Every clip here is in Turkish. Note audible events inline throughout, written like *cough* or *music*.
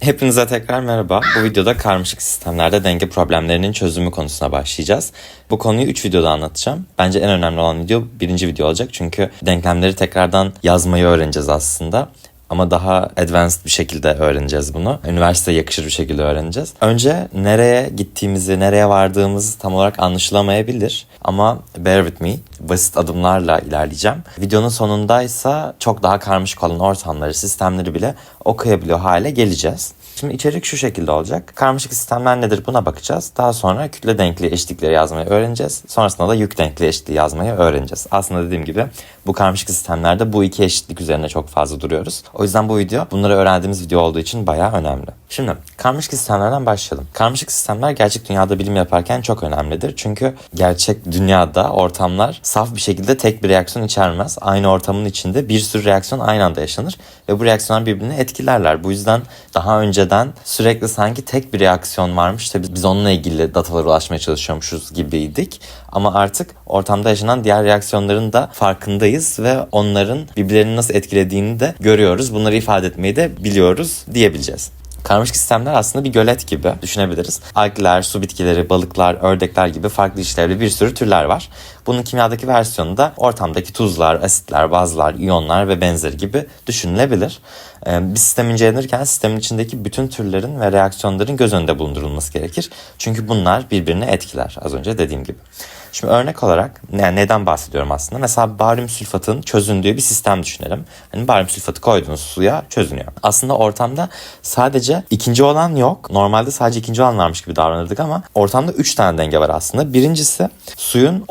Hepinize tekrar merhaba. Bu videoda karmaşık sistemlerde denge problemlerinin çözümü konusuna başlayacağız. Bu konuyu 3 videoda anlatacağım. Bence en önemli olan video birinci video olacak. Çünkü denklemleri tekrardan yazmayı öğreneceğiz aslında. Ama daha advanced bir şekilde öğreneceğiz bunu. Üniversiteye yakışır bir şekilde öğreneceğiz. Önce nereye gittiğimizi, nereye vardığımızı tam olarak anlaşılamayabilir. Ama bear with me. Basit adımlarla ilerleyeceğim. Videonun sonundaysa çok daha karmaşık olan ortamları, sistemleri bile okuyabiliyor hale geleceğiz. Şimdi içerik şu şekilde olacak. Karmaşık sistemler nedir buna bakacağız. Daha sonra kütle denkliği eşitlikleri yazmayı öğreneceğiz. Sonrasında da yük denkliği eşitliği yazmayı öğreneceğiz. Aslında dediğim gibi bu karmaşık sistemlerde bu iki eşitlik üzerine çok fazla duruyoruz. O yüzden bu video bunları öğrendiğimiz video olduğu için bayağı önemli. Şimdi karmaşık sistemlerden başlayalım. Karmaşık sistemler gerçek dünyada bilim yaparken çok önemlidir. Çünkü gerçek dünyada ortamlar saf bir şekilde tek bir reaksiyon içermez. Aynı ortamın içinde bir sürü reaksiyon aynı anda yaşanır ve bu reaksiyonlar birbirini etkilerler. Bu yüzden daha önceden sürekli sanki tek bir reaksiyon varmış da biz, onunla ilgili datalara ulaşmaya çalışıyormuşuz gibiydik. Ama artık ortamda yaşanan diğer reaksiyonların da farkındayız ve onların birbirlerini nasıl etkilediğini de görüyoruz. Bunları ifade etmeyi de biliyoruz diyebileceğiz. Karmaşık sistemler aslında bir gölet gibi düşünebiliriz. Algler, su bitkileri, balıklar, ördekler gibi farklı işlevli bir sürü türler var. Bunun kimyadaki versiyonu da ortamdaki tuzlar, asitler, bazlar, iyonlar ve benzeri gibi düşünülebilir. Ee, bir sistem incelenirken sistemin içindeki bütün türlerin ve reaksiyonların göz önünde bulundurulması gerekir. Çünkü bunlar birbirini etkiler az önce dediğim gibi. Şimdi örnek olarak yani neden bahsediyorum aslında? Mesela baryum sülfatın çözündüğü bir sistem düşünelim. Hani baryum sülfatı koyduğunuz suya çözünüyor. Aslında ortamda sadece ikinci olan yok. Normalde sadece ikinci olan varmış gibi davranırdık ama ortamda üç tane denge var aslında. Birincisi suyun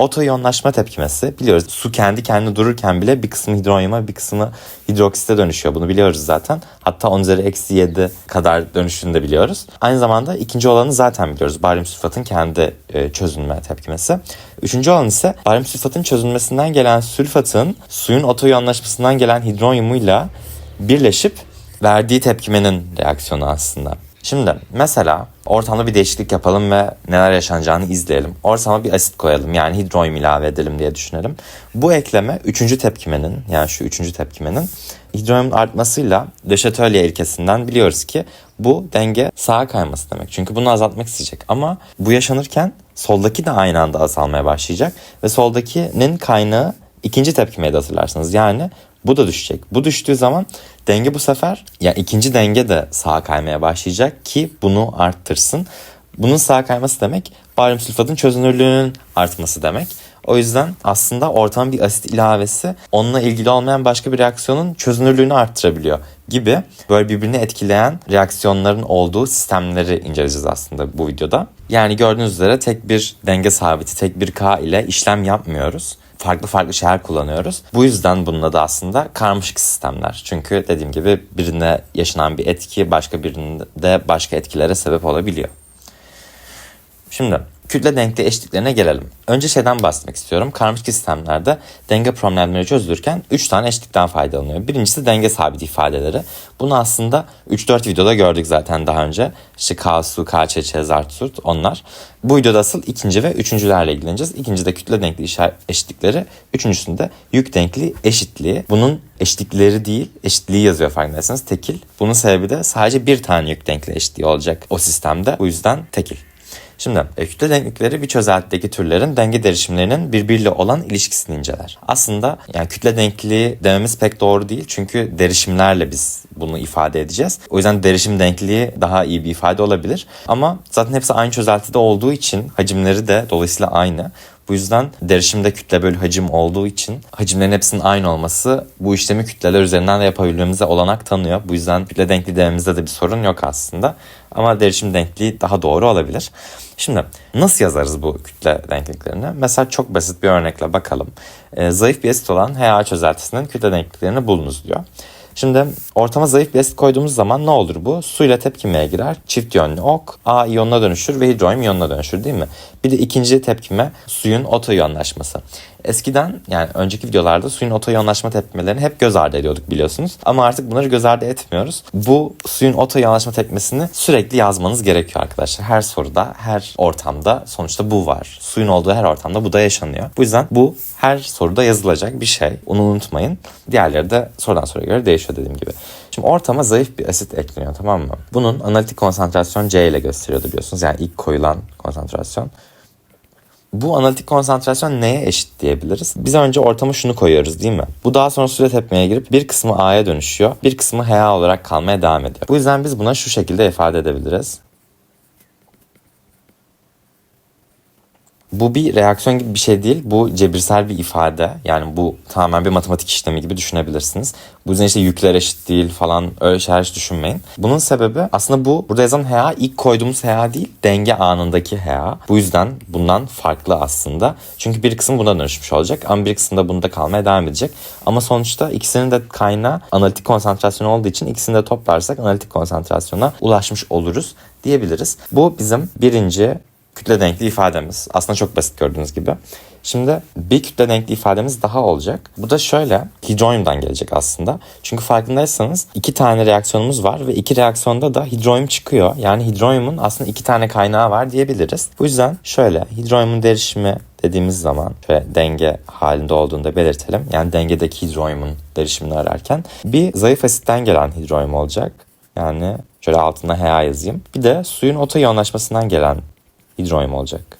otoiyonlaşma tepkimesi. Biliyoruz su kendi kendine dururken bile bir kısmı hidronyuma bir kısmı hidroksite dönüşüyor. Bunu biliyoruz zaten. Hatta 10 üzeri eksi 7 kadar dönüşünü de biliyoruz. Aynı zamanda ikinci olanı zaten biliyoruz. Baryum sülfatın kendi e, çözünme tepkimesi. Üçüncü olan ise baryum sülfatın çözünmesinden gelen sülfatın suyun otoiyonlaşmasından gelen hidronyumuyla birleşip verdiği tepkimenin reaksiyonu aslında. Şimdi mesela ortamda bir değişiklik yapalım ve neler yaşanacağını izleyelim. Ortama bir asit koyalım yani hidronyum ilave edelim diye düşünelim. Bu ekleme üçüncü tepkimenin yani şu üçüncü tepkimenin hidronyumun artmasıyla De Chatellier ilkesinden biliyoruz ki bu denge sağa kayması demek. Çünkü bunu azaltmak isteyecek ama bu yaşanırken soldaki de aynı anda azalmaya başlayacak ve soldakinin kaynağı ikinci tepkimeydi hatırlarsanız. Yani bu da düşecek. Bu düştüğü zaman denge bu sefer yani ikinci denge de sağa kaymaya başlayacak ki bunu arttırsın. Bunun sağa kayması demek baryum sülfatın çözünürlüğünün artması demek. O yüzden aslında ortama bir asit ilavesi onunla ilgili olmayan başka bir reaksiyonun çözünürlüğünü arttırabiliyor gibi böyle birbirini etkileyen reaksiyonların olduğu sistemleri inceleyeceğiz aslında bu videoda. Yani gördüğünüz üzere tek bir denge sabiti, tek bir K ile işlem yapmıyoruz farklı farklı şeyler kullanıyoruz. Bu yüzden bunun adı aslında karmaşık sistemler. Çünkü dediğim gibi birine yaşanan bir etki başka birinde başka etkilere sebep olabiliyor. Şimdi kütle denkliği eşitliklerine gelelim. Önce şeyden bahsetmek istiyorum. Karmaşık sistemlerde denge problemleri çözülürken 3 tane eşitlikten faydalanıyor. Birincisi denge sabit ifadeleri. Bunu aslında 3-4 videoda gördük zaten daha önce. İşte K, su, K, Ç, Ç, zart, surt onlar. Bu videoda asıl ikinci ve üçüncülerle ilgileneceğiz. İkincide kütle denkliği eşitlikleri. Üçüncüsünde yük denkliği eşitliği. Bunun eşitlikleri değil, eşitliği yazıyor farkındaysanız tekil. Bunun sebebi de sadece bir tane yük denkliği eşitliği olacak o sistemde. Bu yüzden tekil. Şimdi e, kütle denklikleri bir çözeltideki türlerin denge derişimlerinin birbiriyle olan ilişkisini inceler. Aslında yani kütle denkliği dememiz pek doğru değil çünkü derişimlerle biz bunu ifade edeceğiz. O yüzden derişim denkliği daha iyi bir ifade olabilir. Ama zaten hepsi aynı çözeltide olduğu için hacimleri de dolayısıyla aynı. Bu yüzden derişimde kütle bölü hacim olduğu için hacimlerin hepsinin aynı olması bu işlemi kütleler üzerinden de yapabilmemize olanak tanıyor. Bu yüzden kütle denkliği dememizde de bir sorun yok aslında. Ama derişim denkliği daha doğru olabilir. Şimdi nasıl yazarız bu kütle denkliklerini? Mesela çok basit bir örnekle bakalım. Ee, zayıf bir asit olan HA çözeltisinin kütle denkliklerini bulunuz diyor. Şimdi ortama zayıf bir asit koyduğumuz zaman ne olur bu? Suyla tepkimeye girer. Çift yönlü ok. A iyonuna dönüşür ve hidronyum iyonuna dönüşür değil mi? Bir de ikinci tepkime suyun otoiyonlaşması. Eskiden yani önceki videolarda suyun otoiyonlaşma tepkimelerini hep göz ardı ediyorduk biliyorsunuz. Ama artık bunları göz ardı etmiyoruz. Bu suyun otoiyonlaşma tepkimesini sürekli yazmanız gerekiyor arkadaşlar. Her soruda, her ortamda sonuçta bu var. Suyun olduğu her ortamda bu da yaşanıyor. Bu yüzden bu her soruda yazılacak bir şey. Onu unutmayın. Diğerleri de sorudan soruya göre değişiyor dediğim gibi. Şimdi ortama zayıf bir asit ekleniyor tamam mı? Bunun analitik konsantrasyon C ile gösteriyordu biliyorsunuz. Yani ilk koyulan konsantrasyon. Bu analitik konsantrasyon neye eşit diyebiliriz? Biz önce ortama şunu koyuyoruz değil mi? Bu daha sonra süre tepmeye girip bir kısmı A'ya dönüşüyor. Bir kısmı HA olarak kalmaya devam ediyor. Bu yüzden biz buna şu şekilde ifade edebiliriz. Bu bir reaksiyon gibi bir şey değil. Bu cebirsel bir ifade. Yani bu tamamen bir matematik işlemi gibi düşünebilirsiniz. Bu yüzden işte yükler eşit değil falan öyle şeyler hiç düşünmeyin. Bunun sebebi aslında bu burada yazan HA ilk koyduğumuz HA değil denge anındaki HA. Bu yüzden bundan farklı aslında. Çünkü bir kısım buna dönüşmüş olacak ama bir kısım da bunda kalmaya devam edecek. Ama sonuçta ikisinin de kaynağı analitik konsantrasyon olduğu için ikisini de toplarsak analitik konsantrasyona ulaşmış oluruz diyebiliriz. Bu bizim birinci kütle denkli ifademiz. Aslında çok basit gördüğünüz gibi. Şimdi bir kütle denkli ifademiz daha olacak. Bu da şöyle hidronyumdan gelecek aslında. Çünkü farkındaysanız iki tane reaksiyonumuz var ve iki reaksiyonda da hidronyum çıkıyor. Yani hidronyumun aslında iki tane kaynağı var diyebiliriz. Bu yüzden şöyle hidronyumun derişimi dediğimiz zaman ve denge halinde olduğunu da belirtelim. Yani dengedeki hidronyumun derişimini ararken bir zayıf asitten gelen hidronyum olacak. Yani şöyle altına HA yazayım. Bir de suyun otoyonlaşmasından gelen hidronyum olacak.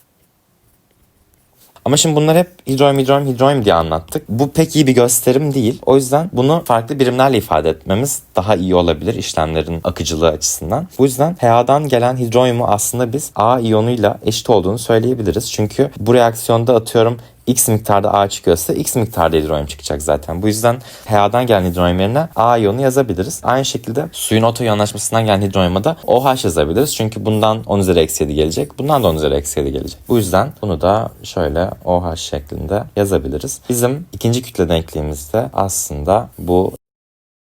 Ama şimdi bunlar hep hidronyum, hidronyum, hidronyum diye anlattık. Bu pek iyi bir gösterim değil. O yüzden bunu farklı birimlerle ifade etmemiz daha iyi olabilir işlemlerin akıcılığı açısından. Bu yüzden HA'dan gelen hidronyumu aslında biz A iyonuyla eşit olduğunu söyleyebiliriz. Çünkü bu reaksiyonda atıyorum X miktarda A çıkıyorsa X miktarda hidronyum çıkacak zaten. Bu yüzden HA'dan gelen hidronyum yerine A iyonu yazabiliriz. Aynı şekilde suyun otoyonlaşmasından gelen hidronyuma da OH yazabiliriz. Çünkü bundan 10 üzeri eksi 7 gelecek. Bundan da 10 üzeri eksi 7 gelecek. Bu yüzden bunu da şöyle OH şeklinde yazabiliriz. Bizim ikinci kütle denkliğimizde aslında bu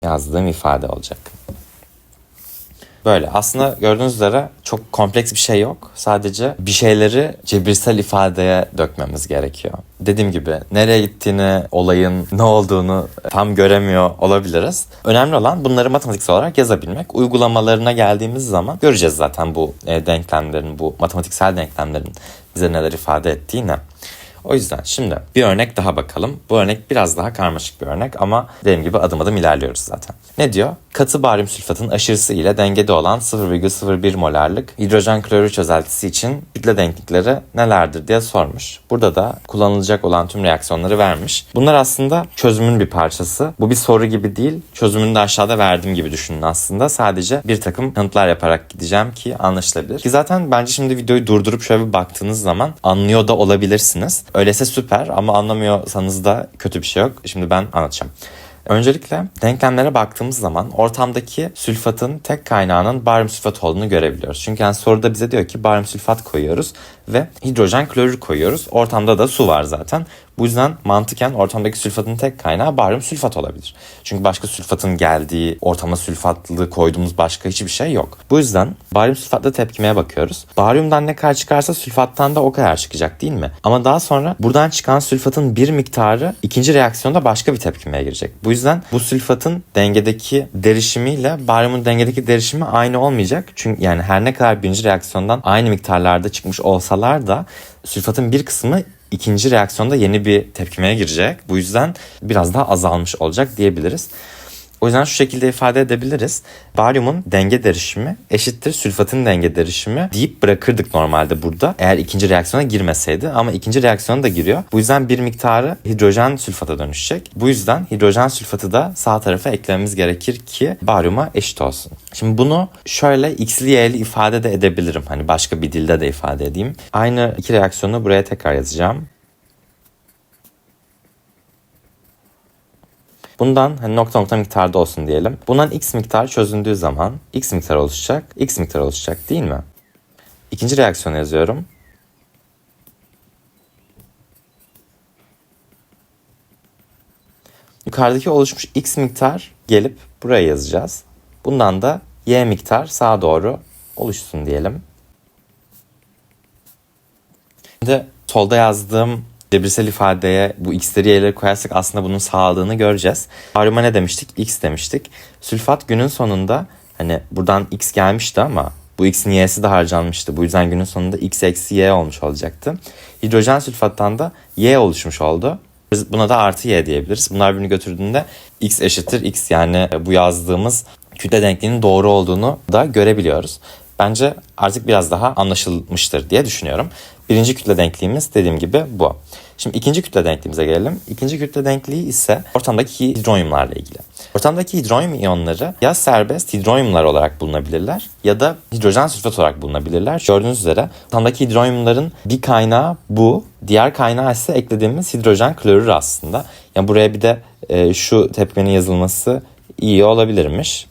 yazdığım ifade olacak. Böyle aslında gördüğünüz üzere çok kompleks bir şey yok. Sadece bir şeyleri cebirsel ifadeye dökmemiz gerekiyor. Dediğim gibi nereye gittiğini, olayın ne olduğunu tam göremiyor olabiliriz. Önemli olan bunları matematiksel olarak yazabilmek. Uygulamalarına geldiğimiz zaman göreceğiz zaten bu e, denklemlerin, bu matematiksel denklemlerin bize neler ifade ettiğini. O yüzden şimdi bir örnek daha bakalım. Bu örnek biraz daha karmaşık bir örnek ama dediğim gibi adım adım ilerliyoruz zaten. Ne diyor? Katı baryum sülfatın aşırısı ile dengede olan 0,01 molarlık hidrojen klorür çözeltisi için kütle denklikleri nelerdir diye sormuş. Burada da kullanılacak olan tüm reaksiyonları vermiş. Bunlar aslında çözümün bir parçası. Bu bir soru gibi değil. Çözümünü de aşağıda verdiğim gibi düşünün aslında. Sadece bir takım kanıtlar yaparak gideceğim ki anlaşılabilir. Ki zaten bence şimdi videoyu durdurup şöyle bir baktığınız zaman anlıyor da olabilirsiniz. Öyleyse süper ama anlamıyorsanız da kötü bir şey yok. Şimdi ben anlatacağım. Öncelikle denklemlere baktığımız zaman ortamdaki sülfatın tek kaynağının baryum sülfat olduğunu görebiliyoruz. Çünkü yani soruda bize diyor ki baryum sülfat koyuyoruz ve hidrojen klorür koyuyoruz. Ortamda da su var zaten. Bu yüzden mantıken ortamdaki sülfatın tek kaynağı baryum sülfat olabilir. Çünkü başka sülfatın geldiği ortama sülfatlı koyduğumuz başka hiçbir şey yok. Bu yüzden baryum sülfatla tepkimeye bakıyoruz. Baryumdan ne kadar çıkarsa sülfattan da o kadar çıkacak değil mi? Ama daha sonra buradan çıkan sülfatın bir miktarı ikinci reaksiyonda başka bir tepkimeye girecek. Bu yüzden bu sülfatın dengedeki derişimiyle baryumun dengedeki derişimi aynı olmayacak. Çünkü yani her ne kadar birinci reaksiyondan aynı miktarlarda çıkmış olsalar da sülfatın bir kısmı ikinci reaksiyonda yeni bir tepkimeye girecek. Bu yüzden biraz daha azalmış olacak diyebiliriz. O yüzden şu şekilde ifade edebiliriz. Baryumun denge derişimi eşittir sülfatın denge derişimi deyip bırakırdık normalde burada. Eğer ikinci reaksiyona girmeseydi ama ikinci reaksiyona da giriyor. Bu yüzden bir miktarı hidrojen sülfata dönüşecek. Bu yüzden hidrojen sülfatı da sağ tarafa eklememiz gerekir ki baryuma eşit olsun. Şimdi bunu şöyle x'li y'li ifade de edebilirim. Hani başka bir dilde de ifade edeyim. Aynı iki reaksiyonu buraya tekrar yazacağım. Bundan hani nokta nokta miktarda olsun diyelim. Bundan x miktar çözündüğü zaman x miktar oluşacak, x miktar oluşacak değil mi? İkinci reaksiyonu yazıyorum. Yukarıdaki oluşmuş x miktar gelip buraya yazacağız. Bundan da y miktar sağa doğru oluşsun diyelim. Şimdi solda yazdığım cebirsel ifadeye bu x'leri y'leri koyarsak aslında bunun sağladığını göreceğiz. Baryuma ne demiştik? x demiştik. Sülfat günün sonunda hani buradan x gelmişti ama bu x'in y'si de harcanmıştı. Bu yüzden günün sonunda x eksi y olmuş olacaktı. Hidrojen sülfattan da y oluşmuş oldu. Biz buna da artı y diyebiliriz. Bunlar birbirini götürdüğünde x eşittir x yani bu yazdığımız kütle denkliğinin doğru olduğunu da görebiliyoruz. Bence artık biraz daha anlaşılmıştır diye düşünüyorum. Birinci kütle denkliğimiz dediğim gibi bu. Şimdi ikinci kütle denkliğimize gelelim. İkinci kütle denkliği ise ortamdaki hidronyumlarla ilgili. Ortamdaki hidronyum iyonları ya serbest hidronyumlar olarak bulunabilirler ya da hidrojen sülfat olarak bulunabilirler. Gördüğünüz üzere ortamdaki hidronyumların bir kaynağı bu. Diğer kaynağı ise eklediğimiz hidrojen klorür aslında. Yani buraya bir de e, şu tepkimenin yazılması iyi olabilirmiş.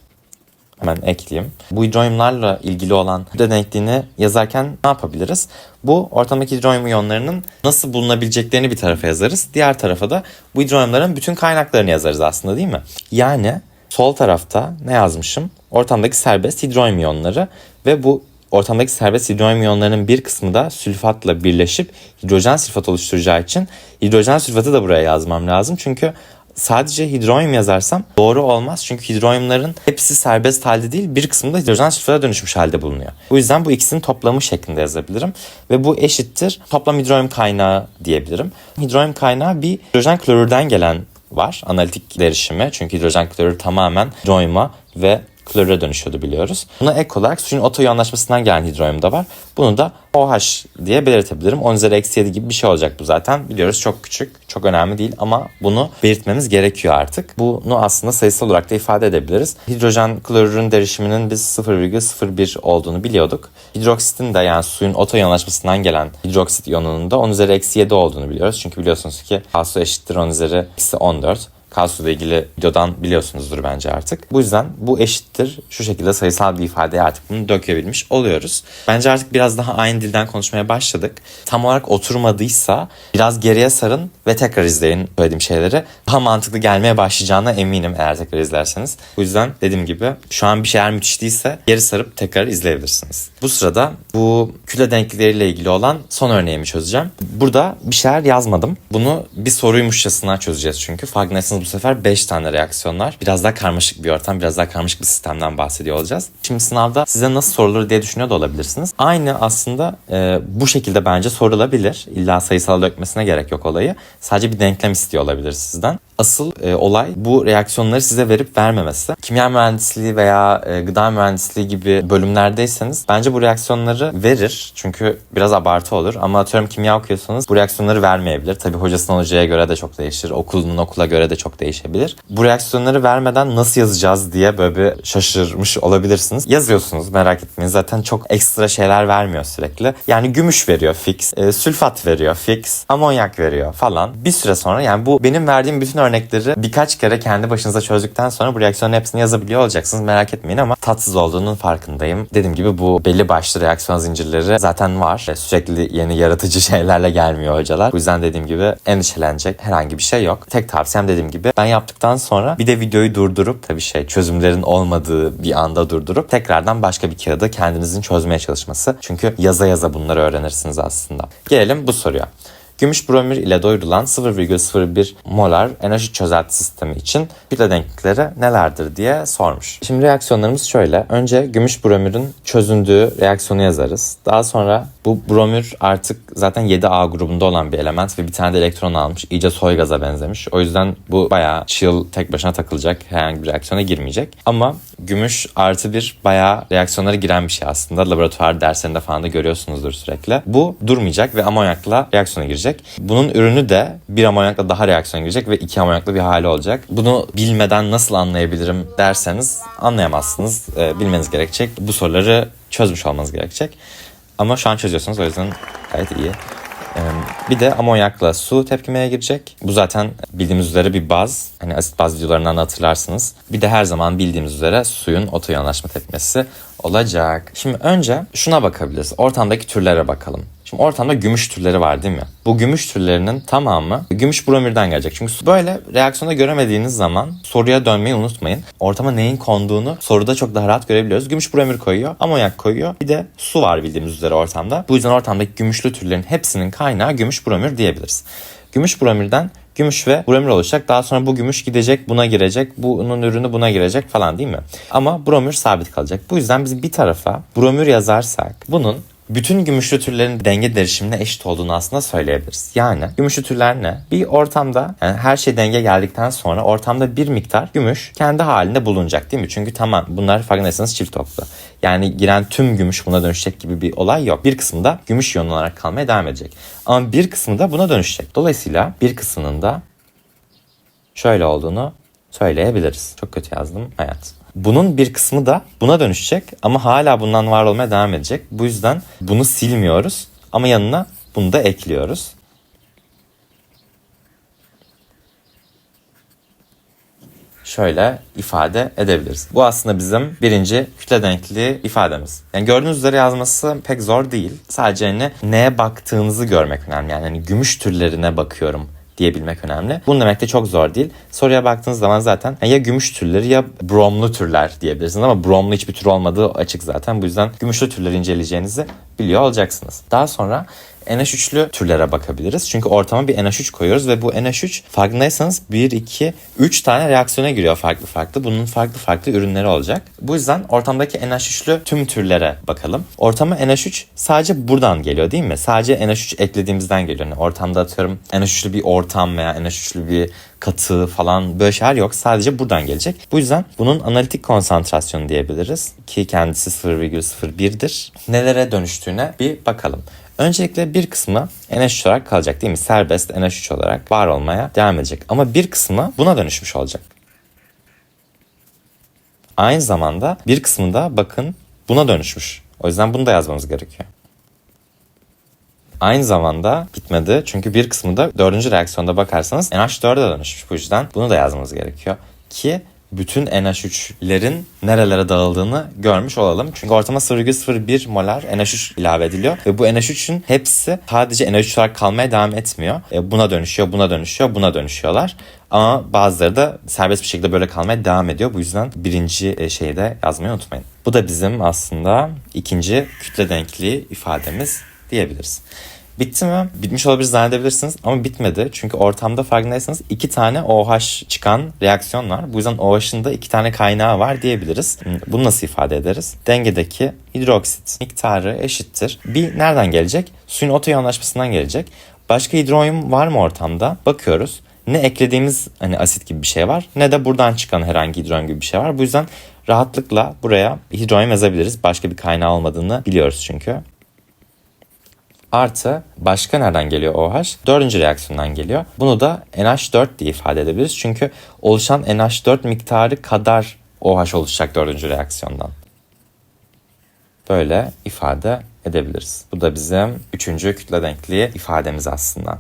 Hemen ekleyeyim. Bu hidronyumlarla ilgili olan kütle denkliğini yazarken ne yapabiliriz? Bu ortamdaki hidronyum iyonlarının nasıl bulunabileceklerini bir tarafa yazarız. Diğer tarafa da bu hidronyumların bütün kaynaklarını yazarız aslında değil mi? Yani sol tarafta ne yazmışım? Ortamdaki serbest hidronyum iyonları ve bu ortamdaki serbest hidronyum iyonlarının bir kısmı da sülfatla birleşip hidrojen sülfat oluşturacağı için hidrojen sülfatı da buraya yazmam lazım. Çünkü sadece hidronyum yazarsam doğru olmaz. Çünkü hidronyumların hepsi serbest halde değil bir kısmı da hidrojen sülfata dönüşmüş halde bulunuyor. Bu yüzden bu ikisinin toplamı şeklinde yazabilirim. Ve bu eşittir toplam hidronyum kaynağı diyebilirim. Hidronyum kaynağı bir hidrojen klorürden gelen var analitik derişimi. Çünkü hidrojen klorür tamamen hidronyuma ve klorüre dönüşüyordu biliyoruz. Buna ek olarak suyun otoyonlaşmasından gelen hidronyum da var. Bunu da OH diye belirtebilirim. 10 üzeri eksi 7 gibi bir şey olacak bu zaten. Biliyoruz çok küçük, çok önemli değil ama bunu belirtmemiz gerekiyor artık. Bunu aslında sayısal olarak da ifade edebiliriz. Hidrojen klorürün derişiminin biz 0,01 olduğunu biliyorduk. Hidroksitin de yani suyun otoyonlaşmasından gelen hidroksit iyonunun da 10 üzeri eksi 7 olduğunu biliyoruz. Çünkü biliyorsunuz ki K su eşittir 10 üzeri eksi 14. Kalsuyla ilgili videodan biliyorsunuzdur bence artık. Bu yüzden bu eşittir. Şu şekilde sayısal bir ifadeye artık bunu dökebilmiş oluyoruz. Bence artık biraz daha aynı dilden konuşmaya başladık. Tam olarak oturmadıysa biraz geriye sarın ve tekrar izleyin söylediğim şeyleri. Daha mantıklı gelmeye başlayacağına eminim eğer tekrar izlerseniz. Bu yüzden dediğim gibi şu an bir şeyler müthiş değilse geri sarıp tekrar izleyebilirsiniz. Bu sırada bu kütle denklikleriyle ilgili olan son örneğimi çözeceğim. Burada bir şeyler yazmadım. Bunu bir soruymuşçasına çözeceğiz çünkü. Farkındaysanız bu sefer 5 tane reaksiyonlar. Biraz daha karmaşık bir ortam, biraz daha karmaşık bir sistemden bahsediyor olacağız. Şimdi sınavda size nasıl sorulur diye düşünüyor da olabilirsiniz. Aynı aslında e, bu şekilde bence sorulabilir. İlla sayısal dökmesine gerek yok olayı. Sadece bir denklem istiyor olabilir sizden. Asıl e, olay bu reaksiyonları size verip vermemesi. Kimya mühendisliği veya e, gıda mühendisliği gibi bölümlerdeyseniz bence bu reaksiyonları verir. Çünkü biraz abartı olur. Ama atıyorum kimya okuyorsanız bu reaksiyonları vermeyebilir. Tabii hocasının hocaya göre de çok değişir. Okulunun okula göre de çok değişebilir. Bu reaksiyonları vermeden nasıl yazacağız diye böyle bir şaşırmış olabilirsiniz. Yazıyorsunuz merak etmeyin. Zaten çok ekstra şeyler vermiyor sürekli. Yani gümüş veriyor fix. E, sülfat veriyor fix. Amonyak veriyor falan. Bir süre sonra yani bu benim verdiğim bütün örnekleri birkaç kere kendi başınıza çözdükten sonra bu reaksiyonun hepsini yazabiliyor olacaksınız. Merak etmeyin ama tatsız olduğunun farkındayım. Dediğim gibi bu belli başlı reaksiyon zincirleri zaten var. E, Sürekli yeni yaratıcı *laughs* şeylerle gelmiyor hocalar. Bu yüzden dediğim gibi endişelenecek herhangi bir şey yok. Tek tavsiyem dediğim gibi ben yaptıktan sonra bir de videoyu durdurup tabii şey çözümlerin olmadığı bir anda durdurup tekrardan başka bir kağıda kendinizin çözmeye çalışması. Çünkü yaza yaza bunları öğrenirsiniz aslında. Gelelim bu soruya. Gümüş bromür ile doyurulan 0,01 molar enerji çözelti sistemi için kütle denklikleri nelerdir diye sormuş. Şimdi reaksiyonlarımız şöyle. Önce gümüş bromürün çözündüğü reaksiyonu yazarız. Daha sonra bu bromür artık zaten 7A grubunda olan bir element ve bir tane de elektron almış. İyice soy benzemiş. O yüzden bu bayağı chill tek başına takılacak. Herhangi bir reaksiyona girmeyecek. Ama gümüş artı bir bayağı reaksiyonlara giren bir şey aslında. Laboratuvar derslerinde falan da görüyorsunuzdur sürekli. Bu durmayacak ve amonyakla reaksiyona girecek. Bunun ürünü de bir amonyakla daha reaksiyona girecek ve iki amonyaklı bir hali olacak. Bunu bilmeden nasıl anlayabilirim derseniz anlayamazsınız. Ee, bilmeniz gerekecek. Bu soruları çözmüş olmanız gerekecek. Ama şu an çözüyorsunuz o yüzden gayet iyi. Ee, Bir de amonyakla su tepkimeye girecek. Bu zaten bildiğimiz üzere bir baz. Hani asit baz videolarından da hatırlarsınız. Bir de her zaman bildiğimiz üzere suyun otoyonlaşma tepkimesi olacak. Şimdi önce şuna bakabiliriz. Ortamdaki türlere bakalım. Şimdi ortamda gümüş türleri var değil mi? Bu gümüş türlerinin tamamı gümüş bromirden gelecek. Çünkü böyle reaksiyonda göremediğiniz zaman soruya dönmeyi unutmayın. Ortama neyin konduğunu soruda çok daha rahat görebiliyoruz. Gümüş bromür koyuyor, amonyak koyuyor. Bir de su var bildiğimiz üzere ortamda. Bu yüzden ortamdaki gümüşlü türlerin hepsinin kaynağı gümüş bromür diyebiliriz. Gümüş bromirden gümüş ve bromür olacak. Daha sonra bu gümüş gidecek, buna girecek, bunun ürünü buna girecek falan değil mi? Ama bromür sabit kalacak. Bu yüzden biz bir tarafa bromür yazarsak bunun bütün gümüşlü türlerin denge derişimine eşit olduğunu aslında söyleyebiliriz. Yani gümüşlü türler ne? Bir ortamda yani her şey denge geldikten sonra ortamda bir miktar gümüş kendi halinde bulunacak değil mi? Çünkü tamam bunlar farkındaysanız çift oklu. Yani giren tüm gümüş buna dönüşecek gibi bir olay yok. Bir kısmı da gümüş iyon olarak kalmaya devam edecek. Ama bir kısmı da buna dönüşecek. Dolayısıyla bir kısmının da şöyle olduğunu söyleyebiliriz. Çok kötü yazdım hayat. Bunun bir kısmı da buna dönüşecek ama hala bundan var olmaya devam edecek. Bu yüzden bunu silmiyoruz ama yanına bunu da ekliyoruz. şöyle ifade edebiliriz. Bu aslında bizim birinci kütle denkliği ifademiz. Yani gördüğünüz üzere yazması pek zor değil. Sadece hani neye baktığınızı görmek önemli. Yani hani gümüş türlerine bakıyorum diyebilmek önemli. Bunu demek de çok zor değil. Soruya baktığınız zaman zaten ya gümüş türleri ya bromlu türler diyebilirsiniz ama bromlu hiçbir tür olmadığı açık zaten. Bu yüzden gümüşlü türleri inceleyeceğinizi biliyor olacaksınız. Daha sonra NH3'lü türlere bakabiliriz. Çünkü ortama bir NH3 koyuyoruz ve bu NH3 farkındaysanız 1, 2, 3 tane reaksiyona giriyor farklı farklı. Bunun farklı farklı ürünleri olacak. Bu yüzden ortamdaki NH3'lü tüm türlere bakalım. Ortama NH3 sadece buradan geliyor değil mi? Sadece NH3 eklediğimizden geliyor. Yani ortamda atıyorum NH3'lü bir ortam veya NH3'lü bir katı falan böyle şeyler yok. Sadece buradan gelecek. Bu yüzden bunun analitik konsantrasyonu diyebiliriz. Ki kendisi 0,01'dir. Nelere dönüştüğüne bir bakalım. Öncelikle bir kısmı NH3 olarak kalacak değil mi? Serbest NH3 olarak var olmaya devam edecek. Ama bir kısmı buna dönüşmüş olacak. Aynı zamanda bir kısmı da bakın buna dönüşmüş. O yüzden bunu da yazmamız gerekiyor. Aynı zamanda bitmedi çünkü bir kısmı da dördüncü reaksiyonda bakarsanız NH4'e dönüşmüş. Bu yüzden bunu da yazmamız gerekiyor. Ki bütün NH3'lerin nerelere dağıldığını görmüş olalım. Çünkü ortama 0,01 molar NH3 ilave ediliyor. Ve bu NH3'ün hepsi sadece NH3 olarak kalmaya devam etmiyor. E, buna dönüşüyor, buna dönüşüyor, buna dönüşüyorlar. Ama bazıları da serbest bir şekilde böyle kalmaya devam ediyor. Bu yüzden birinci e, şeyi de yazmayı unutmayın. Bu da bizim aslında ikinci kütle denkliği ifademiz diyebiliriz. Bitti mi? Bitmiş olabilir zannedebilirsiniz ama bitmedi. Çünkü ortamda farkındaysanız iki tane OH çıkan reaksiyon var. Bu yüzden OH'ın da iki tane kaynağı var diyebiliriz. Bunu nasıl ifade ederiz? Dengedeki hidroksit miktarı eşittir. Bir nereden gelecek? Suyun otoyonlaşmasından gelecek. Başka hidronyum var mı ortamda? Bakıyoruz. Ne eklediğimiz hani asit gibi bir şey var ne de buradan çıkan herhangi hidronyum gibi bir şey var. Bu yüzden rahatlıkla buraya hidronyum yazabiliriz. Başka bir kaynağı olmadığını biliyoruz çünkü. Artı başka nereden geliyor OH? Dördüncü reaksiyondan geliyor. Bunu da NH4 diye ifade edebiliriz. Çünkü oluşan NH4 miktarı kadar OH oluşacak dördüncü reaksiyondan. Böyle ifade edebiliriz. Bu da bizim üçüncü kütle denkliği ifademiz aslında.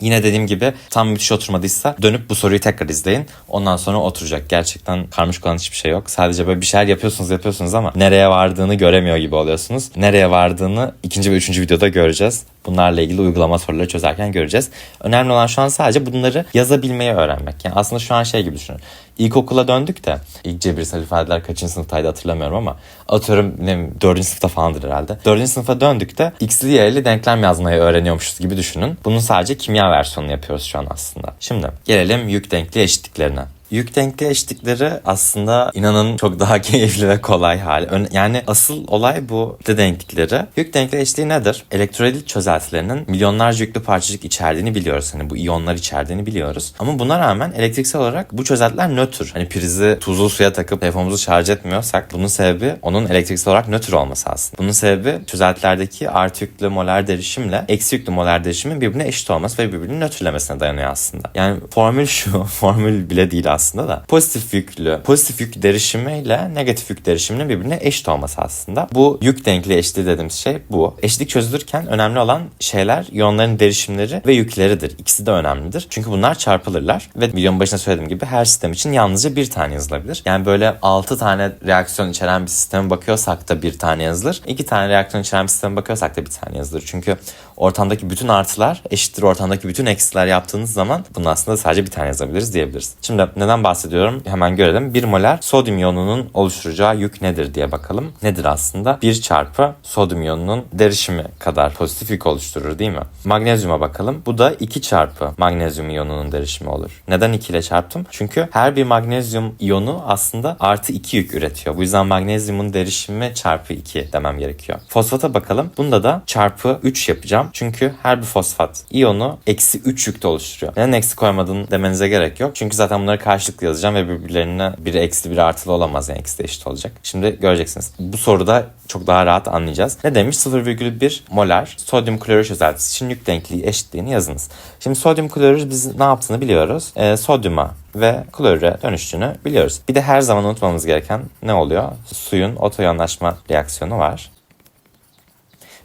Yine dediğim gibi tam müthiş oturmadıysa dönüp bu soruyu tekrar izleyin. Ondan sonra oturacak. Gerçekten karmaşık olan hiçbir şey yok. Sadece böyle bir şeyler yapıyorsunuz yapıyorsunuz ama nereye vardığını göremiyor gibi oluyorsunuz. Nereye vardığını ikinci ve üçüncü videoda göreceğiz. Bunlarla ilgili uygulama soruları çözerken göreceğiz. Önemli olan şu an sadece bunları yazabilmeyi öğrenmek. Yani aslında şu an şey gibi düşünün. İlkokula döndük de ilk cebirsel ifadeler kaçıncı sınıftaydı hatırlamıyorum ama atıyorum ne dördüncü sınıfta falandır herhalde. Dördüncü sınıfa döndük de x'li y'li denklem yazmayı öğreniyormuşuz gibi düşünün. Bunun sadece kimya versiyonunu yapıyoruz şu an aslında. Şimdi gelelim yük denkli eşitliklerine. Yük denkli eşitlikleri aslında inanın çok daha *laughs* keyifli ve kolay hali. Yani asıl olay bu kütle denklikleri. Yük denkli eşitliği nedir? Elektrolit çözeltilerinin milyonlarca yüklü parçacık içerdiğini biliyoruz. Hani bu iyonlar içerdiğini biliyoruz. Ama buna rağmen elektriksel olarak bu çözeltiler nötr. Hani prizi tuzlu suya takıp telefonumuzu şarj etmiyorsak bunun sebebi onun elektriksel olarak nötr olması aslında. Bunun sebebi çözeltilerdeki artı yüklü molar derişimle eksi yüklü molar derişimin birbirine eşit olması ve birbirini nötrlemesine dayanıyor aslında. Yani formül şu, *laughs* formül bile değil aslında da pozitif yüklü pozitif yük derişimiyle negatif yük derişiminin birbirine eşit olması aslında. Bu yük denkli eşitliği dediğimiz şey bu. Eşitlik çözülürken önemli olan şeyler iyonların derişimleri ve yükleridir. İkisi de önemlidir. Çünkü bunlar çarpılırlar ve videonun başında söylediğim gibi her sistem için yalnızca bir tane yazılabilir. Yani böyle 6 tane reaksiyon içeren bir sisteme bakıyorsak da bir tane yazılır. 2 tane reaksiyon içeren bir sisteme bakıyorsak da bir tane yazılır. Çünkü ortamdaki bütün artılar eşittir ortamdaki bütün eksiler yaptığınız zaman bunun aslında sadece bir tane yazabiliriz diyebiliriz. Şimdi neden neden bahsediyorum hemen görelim. 1 molar sodyum iyonunun oluşturacağı yük nedir diye bakalım. Nedir aslında? 1 çarpı sodyum iyonunun derişimi kadar pozitif yük oluşturur değil mi? Magnezyuma bakalım. Bu da 2 çarpı magnezyum iyonunun derişimi olur. Neden 2 ile çarptım? Çünkü her bir magnezyum iyonu aslında artı 2 yük üretiyor. Bu yüzden magnezyumun derişimi çarpı 2 demem gerekiyor. Fosfata bakalım. Bunda da çarpı 3 yapacağım. Çünkü her bir fosfat iyonu eksi 3 yükte oluşturuyor. Neden eksi koymadın demenize gerek yok. Çünkü zaten bunları karşılıklı yazacağım ve birbirlerine biri eksi biri artılı olamaz. Yani eksi de eşit olacak. Şimdi göreceksiniz. Bu soruda çok daha rahat anlayacağız. Ne demiş? 0,1 molar sodyum klorür çözeltisi için yük denkliği eşitliğini yazınız. Şimdi sodyum klorür biz ne yaptığını biliyoruz. Ee, sodyuma ve klorüre dönüştüğünü biliyoruz. Bir de her zaman unutmamamız gereken ne oluyor? Suyun otoyonlaşma reaksiyonu var.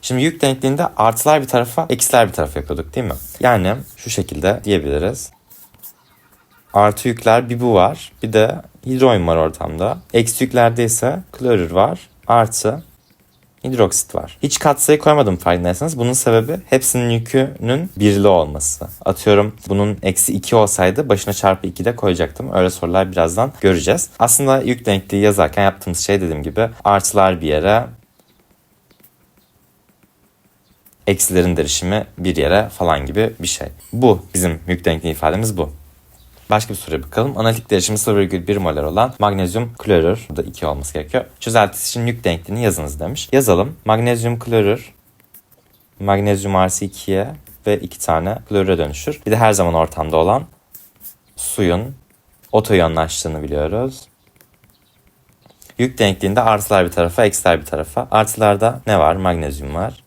Şimdi yük denkliğinde artılar bir tarafa, eksiler bir tarafa yapıyorduk değil mi? Yani şu şekilde diyebiliriz. Artı yükler bir bu var. Bir de hidrojen var ortamda. Eksi yüklerde ise klorür var. Artı hidroksit var. Hiç katsayı koymadım farkındaysanız. Bunun sebebi hepsinin yükünün birli olması. Atıyorum bunun eksi 2 olsaydı başına çarpı 2 de koyacaktım. Öyle sorular birazdan göreceğiz. Aslında yük denkliği yazarken yaptığımız şey dediğim gibi artılar bir yere eksilerin derişimi bir yere falan gibi bir şey. Bu bizim yük denkliği ifademiz bu. Başka bir soruya bakalım. Analitik derişimi 0,1 molar olan magnezyum klorür. Burada 2 olması gerekiyor. Çözeltisi için yük denkliğini yazınız demiş. Yazalım. Magnezyum klorür magnezyum artı 2'ye ve 2 tane klorüre dönüşür. Bir de her zaman ortamda olan suyun otoyonlaştığını biliyoruz. Yük denkliğinde artılar bir tarafa, eksiler bir tarafa. Artılarda ne var? Magnezyum var.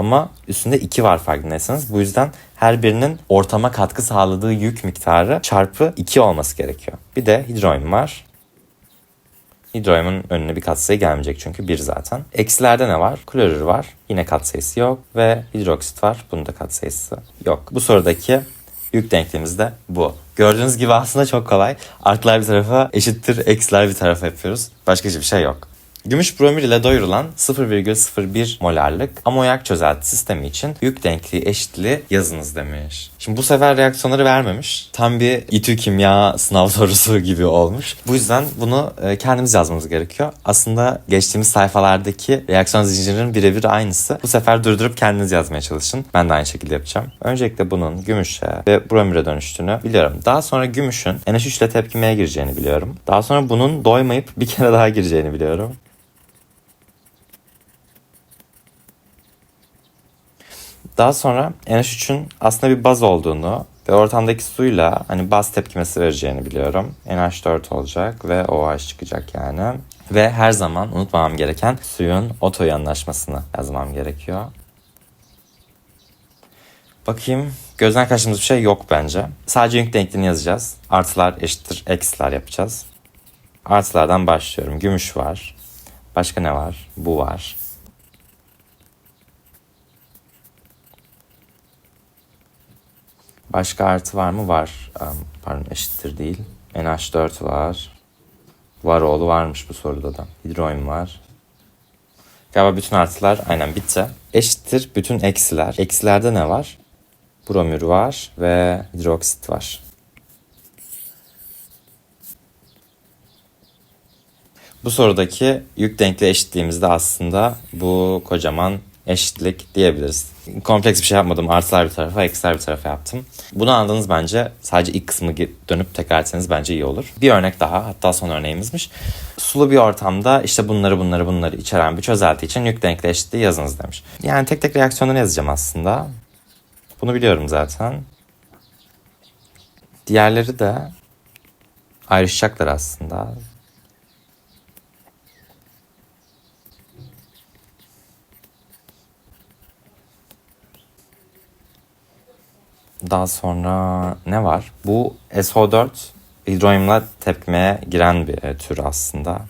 Ama üstünde 2 var farkındaysanız. Bu yüzden her birinin ortama katkı sağladığı yük miktarı çarpı 2 olması gerekiyor. Bir de hidrojen var. Hidrojenin önüne bir katsayı gelmeyecek çünkü 1 zaten. Eksilerde ne var? Klorür var. Yine katsayısı yok. Ve hidroksit var. Bunun da katsayısı yok. Bu sorudaki yük denkliğimiz de bu. Gördüğünüz gibi aslında çok kolay. Artılar bir tarafa eşittir eksiler bir tarafa yapıyoruz. Başka hiçbir şey yok. Gümüş bromür ile doyurulan 0,01 molarlık amonyak çözelti sistemi için yük denkliği eşitliği yazınız demiş. Şimdi bu sefer reaksiyonları vermemiş. Tam bir İTÜ kimya sınav *laughs* sorusu gibi olmuş. Bu yüzden bunu e, kendimiz yazmamız gerekiyor. Aslında geçtiğimiz sayfalardaki reaksiyon zincirinin birebir aynısı. Bu sefer durdurup kendiniz yazmaya çalışın. Ben de aynı şekilde yapacağım. Öncelikle bunun gümüşe ve bromüre dönüştüğünü biliyorum. Daha sonra gümüşün NH3 ile tepkimeye gireceğini biliyorum. Daha sonra bunun doymayıp bir kere daha gireceğini biliyorum. Daha sonra NH3'ün aslında bir baz olduğunu ve ortamdaki suyla hani baz tepkimesi vereceğini biliyorum. NH4 olacak ve OH çıkacak yani. Ve her zaman unutmamam gereken suyun otoyanlaşmasını yazmam gerekiyor. Bakayım gözden kaçtığımız bir şey yok bence. Sadece yük denkliğini yazacağız. Artılar eşittir eksiler yapacağız. Artılardan başlıyorum. Gümüş var. Başka ne var? Bu var. Başka artı var mı? Var. Pardon eşittir değil. NH4 var. Varoğlu varmış bu soruda da. Hidrojen var. Galiba bütün artılar aynen bitti. Eşittir bütün eksiler. Eksilerde ne var? Bromür var ve hidroksit var. Bu sorudaki yük denkliği eşitliğimizde aslında bu kocaman eşitlik diyebiliriz. Kompleks bir şey yapmadım. Artılar bir tarafa, eksiler bir tarafa yaptım. Bunu anladınız bence. Sadece ilk kısmı dönüp tekrar etseniz bence iyi olur. Bir örnek daha, hatta son örneğimizmiş. Sulu bir ortamda işte bunları bunları bunları içeren bir çözelti için yük denkliği eşitliği yazınız demiş. Yani tek tek reaksiyonları yazacağım aslında. Bunu biliyorum zaten. Diğerleri de ayrışacaklar aslında. Daha sonra ne var? Bu SO4 hidrojenle tepkimeye giren bir e, tür aslında.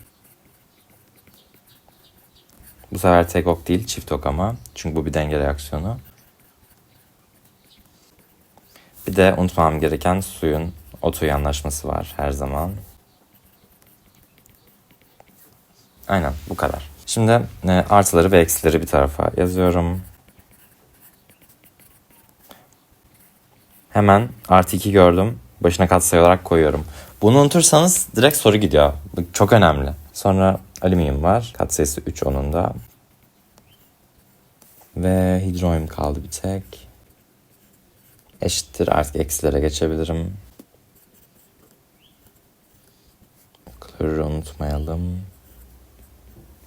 Bu sefer tek ok değil çift ok ama. Çünkü bu bir denge reaksiyonu. Bir de unutmam gereken suyun otoyanlaşması var her zaman. Aynen bu kadar. Şimdi e, artıları ve eksileri bir tarafa yazıyorum. Hemen artı 2 gördüm. Başına katsayı olarak koyuyorum. Bunu unutursanız direkt soru gidiyor. Bu çok önemli. Sonra alüminyum var. Katsayısı 3 onun da. Ve hidroyum kaldı bir tek. Eşittir artık eksilere geçebilirim. Klorürü unutmayalım.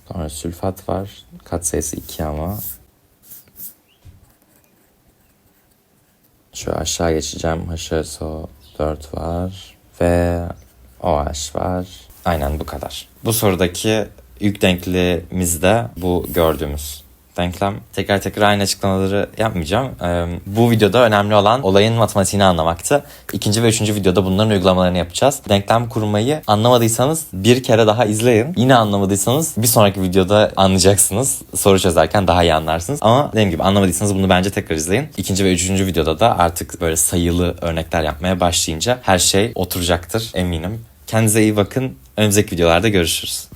Sonra sülfat var. Katsayısı 2 ama. Şöyle aşağı geçeceğim. H2SO 4 var. Ve OH var. Aynen bu kadar. Bu sorudaki yük denklemimiz de bu gördüğümüz denklem. Tekrar tekrar aynı açıklamaları yapmayacağım. Ee, bu videoda önemli olan olayın matematiğini anlamaktı. İkinci ve üçüncü videoda bunların uygulamalarını yapacağız. Denklem kurmayı anlamadıysanız bir kere daha izleyin. Yine anlamadıysanız bir sonraki videoda anlayacaksınız. Soru çözerken daha iyi anlarsınız. Ama dediğim gibi anlamadıysanız bunu bence tekrar izleyin. İkinci ve üçüncü videoda da artık böyle sayılı örnekler yapmaya başlayınca her şey oturacaktır eminim. Kendinize iyi bakın. Önümüzdeki videolarda görüşürüz.